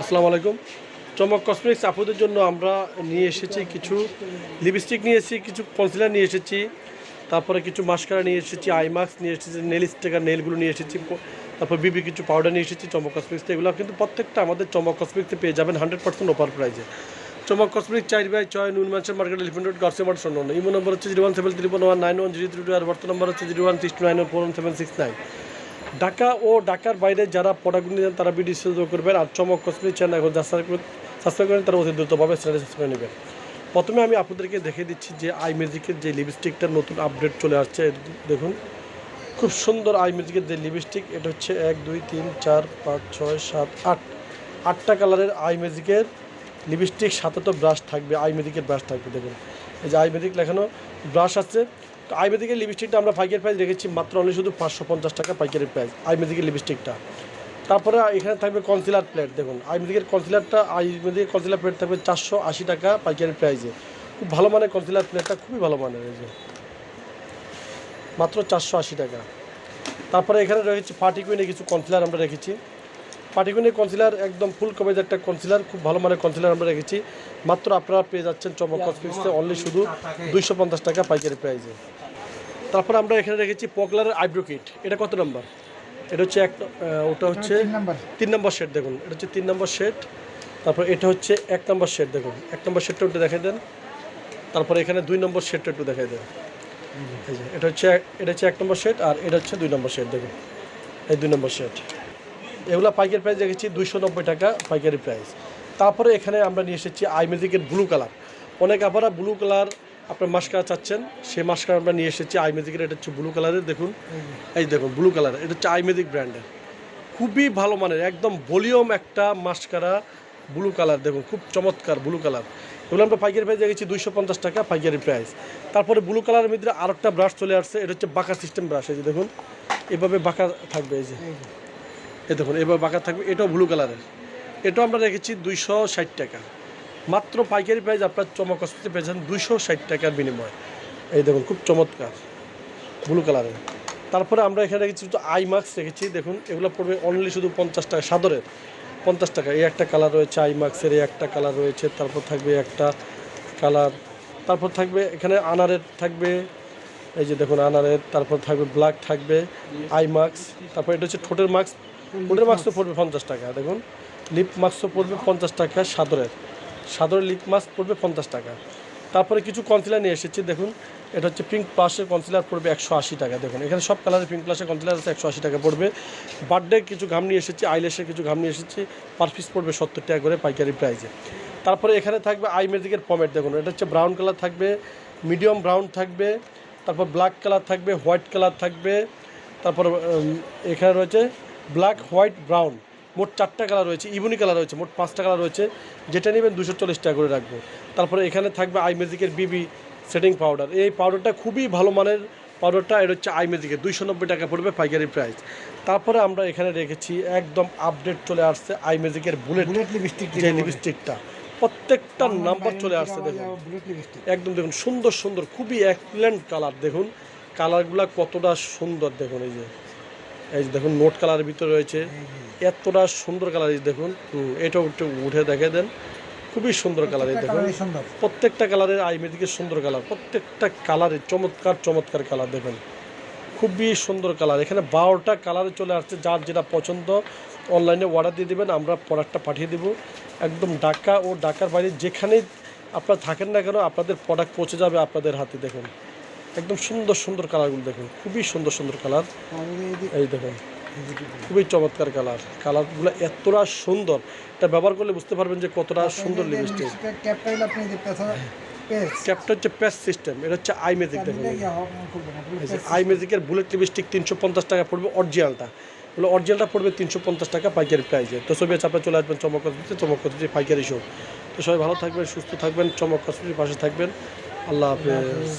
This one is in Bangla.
আসসালামু আলাইকুম। চমক কসমেটিক্স আপুদের জন্য আমরা নিয়ে এসেছি কিছু লিপস্টিক নিয়ে এসেছি, কিছু কনসিলার নিয়ে এসেছি, তারপরে কিছু মাস্কারা নিয়ে এসেছি আইমাস্ক নিয়ে এসেছি নেল স্টিকার নেলগুলো নিয়ে এসেছি, তারপর বিবি কিছু পাউডার নিয়ে এসেছি, চমক কসমেটিক্স এগুলো কিন্তু প্রত্যেকটা আমাদের চমক কসমেটিক্সে পেয়ে যাবেন হান্ড্রেড পার্সেন্ট অফার প্রাইজে চমক কসমেটিক চার বাই ছয়, নুন মাছের মার্কেট এলিফেন্ট রোড গার্সে মার্ট শূন্য ইমো নম্বর হচ্ছে zero one seven three one nine one zero three two আর বর্তমান নম্বর হচ্ছে zero one six nine one four one seven six nine Dhaka ও ঢাকার বাইরে যারা প্রোডাক্টগুলো নেন তারা ভিডিও সেল করবেন আর চমক কসমেটিক চ্যানেল এখন সাবস্ক্রাইব করেন তারা অতি দ্রুতভাবে চ্যানেল সাবস্ক্রাইব করে নেবেন। প্রথমে আমি আপনাদেরকে দেখে দিচ্ছি যে আই মিউজিকের যে লিপস্টিকটা নতুন আপডেট চলে আসছে, দেখুন। খুব সুন্দর আই মিউজিকের যে লিপস্টিক এটা হচ্ছে এক, দুই, তিন, চার, পাঁচ, ছয়, সাত, আট। আটটা কালারের আই মিউজিকের লিপস্টিক সাথে তো ব্রাশ থাকবে আই মিউজিকের ব্রাশ থাকবে, দেখুন। এই যে আই ম্যাজিক লেখানো ব্রাশ আছে ম্যাজিকের লিপস্টিকটা আমরা পাইকারি প্রাইস রেখেছি মাত্র অনলি শুধু পাঁচশো পঞ্চাশ টাকা পাইকারি প্রাইস ম্যাজিকের লিপস্টিকটা। তারপরে এখানে থাকবে কনসিলার প্লেট দেখুন ম্যাজিকের কনসিলারটা ম্যাজিকের কনসিলার প্লেট থাকবে চারশো আশি টাকা পাইকারি প্রাইসে খুব ভালো মানের কনসিলার প্লেটটা খুবই ভালো মানের যে। মাত্র চারশো আশি টাকা। তারপরে এখানে রয়েছে পার্টি কুইনে কিছু কনসিলার আমরা রেখেছি। কুইনের কনসিলার একদম ফুল কভারেজ একটা কনসিলার খুব ভালো মানের কনসিলার আমরা রেখেছি। মাত্র আপনারা পেয়ে যাচ্ছেন চমক কসমেটিক্সে অনলি শুধু দুইশো পঞ্চাশ টাকা পাইকারি প্রাইসে তারপরে আমরা এখানে রেখেছি পকলারের আইব্রো কিট এটা কত নম্বর এটা হচ্ছে এক ওটা হচ্ছে তিন নম্বর সেট দেখুন। এটা হচ্ছে তিন নম্বর সেট তারপর এটা হচ্ছে এক নম্বর সেট দেখুন। এক নম্বর সেটটা একটু দেখাই দেন। তারপরে এখানে দুই নম্বর সেটটা একটু দেখাই দেন। এটা হচ্ছে এটা হচ্ছে এক নম্বর সেট আর এটা হচ্ছে দুই নম্বর সেট দেখুন। এই দুই নম্বর সেট এগুলো পাইকারি প্রাইস রেখেছি দুইশো নব্বই টাকা পাইকারি প্রাইস তারপরে এখানে আমরা নিয়ে এসেছি আই ম্যাজিকের ব্লু কালার অনেক আপনারা ব্লু কালার আপনার মাস্কারা চাচ্ছেন, সেই মাস্কারা আমরা নিয়ে এসেছি আই ম্যাজিকের এটা হচ্ছে ব্লু কালারের দেখুন। এই দেখুন ব্লু কালার এটা হচ্ছে আই ব্র্যান্ডের খুবই ভালো মানের, একদম ভলিউম একটা মাস্কারা ব্লু কালার দেখুন, খুব চমৎকার ব্লু কালার এগুলো আমরা পাইকারি প্রাইস দেখেছি দুইশো পঞ্চাশ টাকা পাইকারি প্রাইস তারপরে ব্লু কালারের মধ্যে আরেকটা ব্রাশ চলে আসছে, এটা হচ্ছে বাঁকা সিস্টেম ব্রাশ এই যে দেখুন। এভাবে বাঁকা থাকবে এই যে। এই দেখুন, এবার বাঁকা থাকবে, এটাও ব্লু কালারের এটাও আমরা রেখেছি দুইশো ষাট টাকা। মাত্র পাইকারি প্রাইস আপনার চমক হসপিটালে পেয়েছেন দুইশো ষাট টাকার বিনিময়। এই দেখুন, খুব চমৎকার ব্লু কালারের তারপরে আমরা এখানে রেখেছি শুধু আই মাস্ক রেখেছি। দেখুন, এগুলো পড়বে অনলি শুধু পঞ্চাশ টাকা, সাদরের। পঞ্চাশ টাকা, এই একটা কালার রয়েছে আই মাস্কের এই একটা কালার রয়েছে। তারপর থাকবে একটা কালার তারপর থাকবে এখানে আনারের থাকবে, এই যে দেখুন আনারের। তারপর থাকবে ব্ল্যাক থাকবে আই মাস্ক তারপর এটা হচ্ছে ঠোঁটের মাস্ক ঠোঁটের মাস্কও পড়বে পঞ্চাশ টাকা, দেখুন। লিপ মাস্কও পড়বে পঞ্চাশ টাকা, সাদরের। সাদরের লিপ মাস্ক পড়বে পঞ্চাশ টাকা। তারপরে কিছু কনসিলার নিয়ে এসেছি, দেখুন। এটা হচ্ছে পিঙ্ক প্লাসের কনসিলার পড়বে একশো আশি টাকা, দেখুন। এখানে সব কালারের পিঙ্ক প্লাসের কনসিলার আছে, একশো আশি টাকা পড়বে। বার্থডে কিছু ঘাম নিয়ে এসেছি আইলেসের কিছু ঘাম নিয়ে এসেছি পার পিস পড়বে সত্তর টাকা করে পাইকারি প্রাইসে তারপরে এখানে থাকবে আই ম্যাজিকের পমেট দেখুন। এটা হচ্ছে ব্রাউন কালার থাকবে মিডিয়াম ব্রাউন থাকবে, তারপর ব্ল্যাক কালার থাকবে হোয়াইট কালার থাকবে, তারপর এখানে রয়েছে ব্ল্যাক হোয়াইট ব্রাউন। মোট চারটা কালার রয়েছে ইভুনি কালার রয়েছে মোট পাঁচটা কালার রয়েছে। যেটা নেবেন দুশো চল্লিশ টাকা করে রাখব। তারপরে এখানে থাকবে আই ম্যাজিকের বিবি সেটিং পাউডার। এই পাউডারটা খুবই ভালো মানের পাউডারটা এটা হচ্ছে আই ম্যাজিকের দুইশো নব্বই টাকা পড়বে পাইকারি প্রাইস। তারপরে আমরা এখানে রেখেছি একদম আপডেট চলে আসছে আই ম্যাজিকের বুলেট বুলেট লিপস্টিক যে লিপস্টিকটা। প্রত্যেকটা নাম্বার চলে আসছে দেখুন। একদম দেখুন সুন্দর সুন্দর খুবই এক্সিলেন্ট কালার দেখুন। কালারগুলো কতটা সুন্দর দেখুন এই যে। এই যে দেখুন নোট কালারের ভিতরে রয়েছে। এতটা সুন্দর কালার দেখুন এটাও একটু উঠে দেখে দেন। খুবই সুন্দর কালার দেখুন। প্রত্যেকটা কালারের আই মেদিকে সুন্দর কালার প্রত্যেকটা কালারের চমৎকার চমৎকার কালার দেখুন। খুবই সুন্দর কালার। এখানে বারোটা কালারে চলে আসছে যার যেটা পছন্দ অনলাইনে অর্ডার দিয়ে দেবেন আমরা প্রোডাক্টটা পাঠিয়ে দেবো। একদম ঢাকা ও ঢাকার বাইরে যেখানে আপনারা থাকেন না কেন আপনাদের প্রোডাক্ট পৌঁছে যাবে আপনাদের হাতে দেখুন। একদম সুন্দর সুন্দর কালারগুলো দেখুন। খুবই সুন্দর সুন্দর কালার। এই দেখুন, খুবই চমৎকার কালার। কালারগুলো এতটা সুন্দর। এটা ব্যবহার করলে বুঝতে পারবেন যে কতটা সুন্দর লিপস্টিক ক্যাপটা হলো হচ্ছে প্যাস সিস্টেম এটা হচ্ছে আই ম্যাজিক দেখুন আই ম্যাজিকের বুলেট লিপস্টিক তিনশো পঞ্চাশ টাকা পড়বে অরিজিনালটা বলে অরিজিনালটা পড়বে তিনশো পঞ্চাশ টাকা পাইকারি প্রাইসে তো ছবি আছে, আপনার চলে আসবেন চমক কসমেটিক্সে চমক কসমেটিক্স পাইকারি শো তো সবাই ভালো থাকবেন, সুস্থ থাকবেন, চমক কসমেটিক্স পাশে থাকবেন। আল্লাহ হাফেজ।